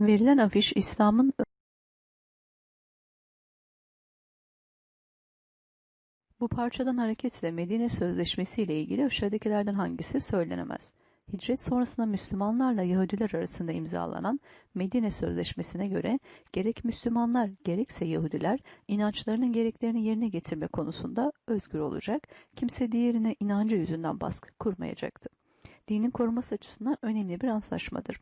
Verilen afiş İslam'ın Bu parçadan hareketle Medine Sözleşmesi ile ilgili aşağıdakilerden hangisi söylenemez? Hicret sonrasında Müslümanlarla Yahudiler arasında imzalanan Medine Sözleşmesi'ne göre gerek Müslümanlar gerekse Yahudiler inançlarının gereklerini yerine getirme konusunda özgür olacak, kimse diğerine inancı yüzünden baskı kurmayacaktı. Dinin korunması açısından önemli bir antlaşmadır.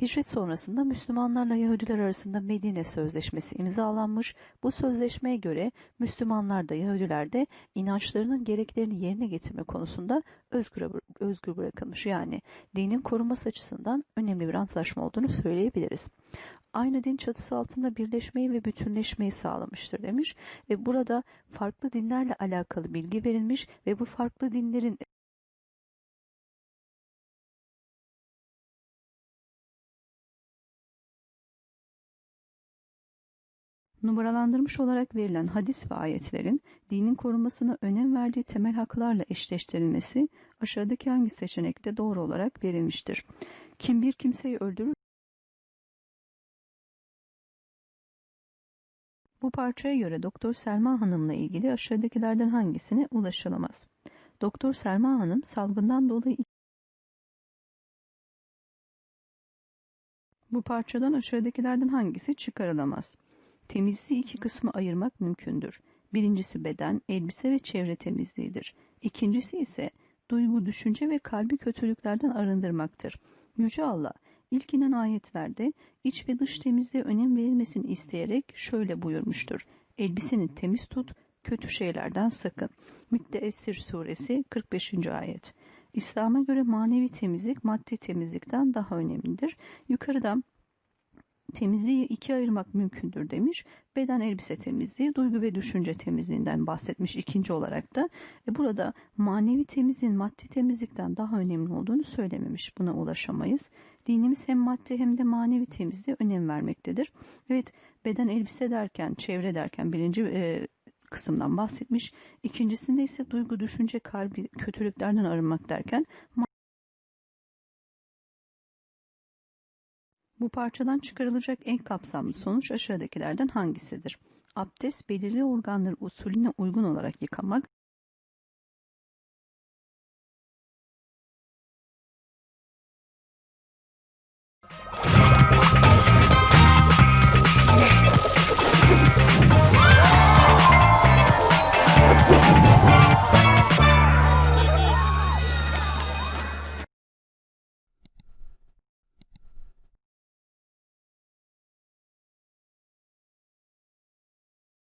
Hicret sonrasında Müslümanlarla Yahudiler arasında Medine Sözleşmesi imzalanmış. Bu sözleşmeye göre Müslümanlar da Yahudiler de inançlarının gereklerini yerine getirme konusunda özgür, özgür bırakılmış. Yani dinin korunması açısından önemli bir antlaşma olduğunu söyleyebiliriz. Aynı din çatısı altında birleşmeyi ve bütünleşmeyi sağlamıştır demiş. Ve burada farklı dinlerle alakalı bilgi verilmiş ve bu farklı dinlerin numaralandırmış olarak verilen hadis ve ayetlerin dinin korunmasına önem verdiği temel haklarla eşleştirilmesi aşağıdaki hangi seçenekte doğru olarak verilmiştir? Kim bir kimseyi öldürür Bu parçaya göre Doktor Selma Hanım'la ilgili aşağıdakilerden hangisine ulaşılamaz? Doktor Selma Hanım salgından dolayı bu parçadan aşağıdakilerden hangisi çıkarılamaz? Temizliği iki kısma ayırmak mümkündür. Birincisi beden, elbise ve çevre temizliğidir. İkincisi ise duygu, düşünce ve kalbi kötülüklerden arındırmaktır. Yüce Allah ilk inen ayetlerde iç ve dış temizliğe önem verilmesini isteyerek şöyle buyurmuştur. Elbiseni temiz tut, kötü şeylerden sakın. Müddeessir suresi 45. ayet. İslam'a göre manevi temizlik maddi temizlikten daha önemlidir. Yukarıdan temizliği ikiye ayırmak mümkündür demiş. Beden elbise temizliği, duygu ve düşünce temizliğinden bahsetmiş ikinci olarak da. E burada manevi temizliğin maddi temizlikten daha önemli olduğunu söylememiş. Buna ulaşamayız. Dinimiz hem maddi hem de manevi temizliğe önem vermektedir. Evet beden elbise derken, çevre derken birinci e, kısımdan bahsetmiş. İkincisinde ise duygu, düşünce, kalbi kötülüklerden arınmak derken Bu parçadan çıkarılacak en kapsamlı sonuç aşağıdakilerden hangisidir? Abdest belirli organları usulüne uygun olarak yıkamak,